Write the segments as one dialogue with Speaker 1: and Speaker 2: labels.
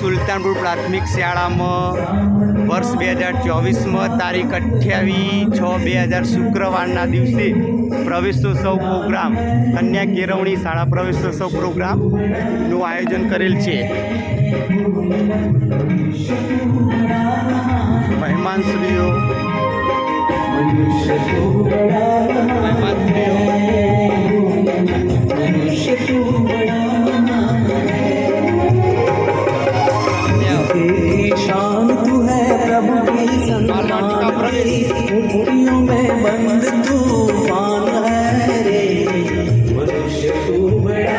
Speaker 1: સુલતાનપુર પ્રાથમિક શાળામાં વર્ષ બે હજાર ચોવીસમાં તારીખ અઠ્યાવીસ છ બે હજાર શુક્રવારના દિવસે પ્રવેશોત્સવ પ્રોગ્રામ, કન્યા કેળવણી શાળા પ્રવેશોત્સવ પ્રોગ્રામનું આયોજન કરેલ છે. મહેમાનશ્રીઓ तेरी
Speaker 2: मुठड़ियों में बंद तूफान है रे। मनुष्य तू बड़ा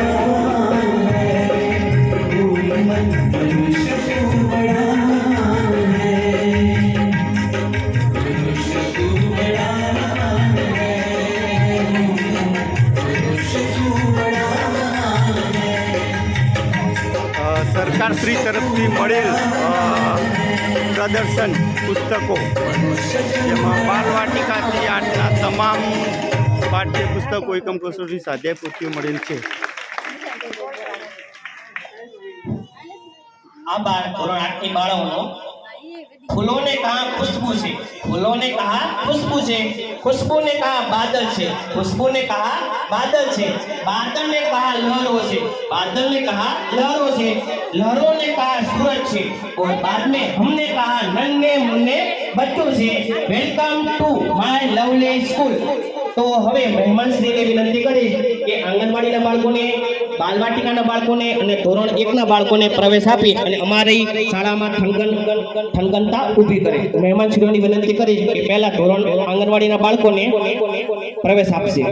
Speaker 1: सरकार श्री तरफ भी પ્રદર્શન પુસ્તકો. જેમાં બાલવાટિકાથી આજના તમામ પાઠ્ય પુસ્તકો એકમ કસોટી સ્વાધ્યાય પૂરતી મળેલ છે.
Speaker 3: આ બાળ ધોરણ આઠની फूलों ने कहा खुशबू से फूलों ने कहा खुशबू से खुशबू ने कहा बादल से खुशबू ने कहा बादल से बादल ने कहा लहरों से बादल ने कहा लहरों से लहरों ने कहा सूरज से और बाद में हमने कहा नन्हे मुन्ने बच्चों से welcome to my lovely school તો હવે મહેમાનશ્રીને વિનંતી કરીશ કે આંગણવાડીના બાળકોને બાલવાટિકાના બાળકોને અને ધોરણ એકના બાળકોને પ્રવેશ આપી અને અમારી શાળામાં થનગન થનગનતા ઊભી કરે. મહેમાનશ્રીઓની વિનંતી કરી કે પહેલા ધોરણ આંગણવાડીના બાળકોને પ્રવેશ આપશે.